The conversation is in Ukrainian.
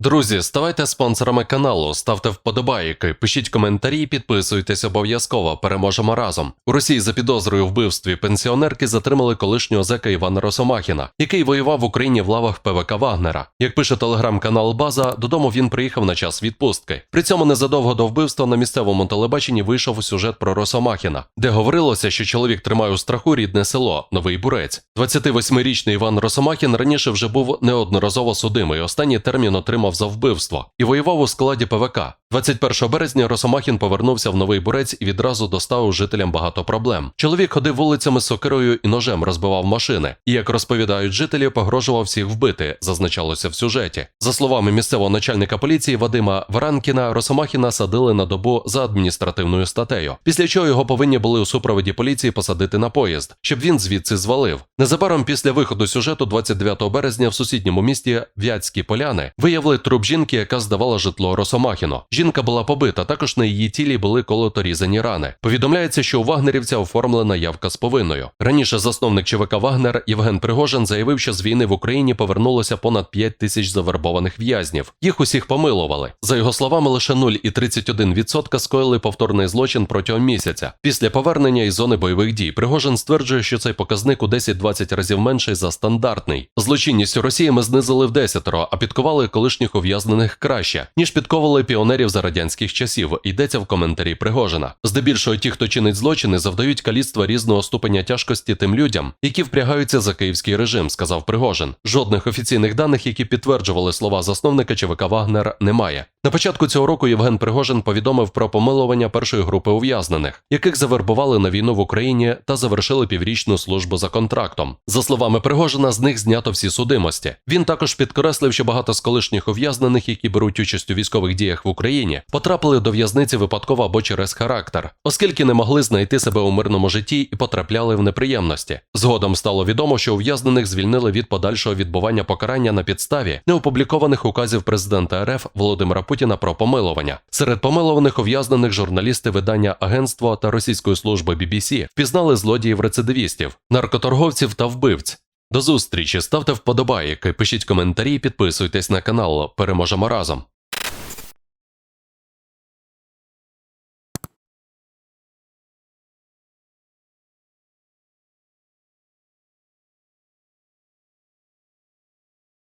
Друзі, ставайте спонсорами каналу, ставте вподобайки, пишіть коментарі, підписуйтесь обов'язково. Переможемо разом. У Росії за підозрою вбивстві пенсіонерки затримали колишнього зека Івана Росомахіна, який воював в Україні в лавах ПВК Вагнера. Як пише телеграм-канал База, додому він приїхав на час відпустки. При цьому незадовго до вбивства на місцевому телебаченні вийшов сюжет про Росомахіна, де говорилося, що чоловік тримає у страху рідне село Новий Бурець. 28-річний Іван Росомахін раніше вже був неодноразово судимий. Останній термін отримав за вбивство і воював у складі ПВК. 21 березня Росомахін повернувся в Новий Бурець і відразу доставив жителям багато проблем. Чоловік ходив вулицями з сокирою і ножем розбивав машини. І, як розповідають жителі, погрожував всіх вбити, зазначалося в сюжеті. За словами місцевого начальника поліції Вадима Варанкіна, Росомахіна садили на добу за адміністративною статтею, після чого його повинні були у супроводі поліції посадити на поїзд, щоб він звідси звалив. Незабаром після виходу сюжету, 29 березня, в сусідньому місті Вятські Поляни виявили труп жінки, яка здавала житло Росомахіну. Жінка була побита, також на її тілі були колото різані рани. Повідомляється, що у вагнерівця оформлена явка з повинною. Раніше засновник ЧВК Вагнер Євген Пригожин заявив, що з війни в Україні повернулося понад 5 тисяч завербованих в'язнів. Їх усіх помилували. За його словами, лише 0,31% скоїли повторний злочин протягом місяця. Після повернення із зони бойових дій Пригожин стверджує, що цей показник у 10-20 разів менший за стандартний. Злочинність у Росії ми знизили в десятеро, а підкували колишніх ув'язнених краще, ніж підковували піонерів за радянських часів. Йдеться в коментарі Пригожина. Здебільшого ті, хто чинить злочини, завдають каліцтва різного ступеня тяжкості тим людям, які впрягаються за київський режим, сказав Пригожин. Жодних офіційних даних, які підтверджували слова засновника ЧВК Вагнер, немає. На початку цього року Євген Пригожин повідомив про помилування першої групи ув'язнених, яких завербували на війну в Україні та завершили піврічну службу за контрактом. За словами Пригожина, з них знято всі судимості. Він також підкреслив, що багато з колишніх ув'язнених, які беруть участь у військових діях в Україні, потрапили до в'язниці випадково або через характер, оскільки не могли знайти себе у мирному житті і потрапляли в неприємності. Згодом стало відомо, що ув'язнених звільнили від подальшого відбування покарання на підставі неопублікованих указів президента РФ Володимира Путіна про помилування. Серед помилованих ув'язнених журналісти видання агентства та російської служби BBC впізнали злодіїв рецидивістів, наркоторговців та вбивць. До зустрічі, ставте вподобайки, пишіть коментарі, підписуйтесь на канал. Переможемо разом.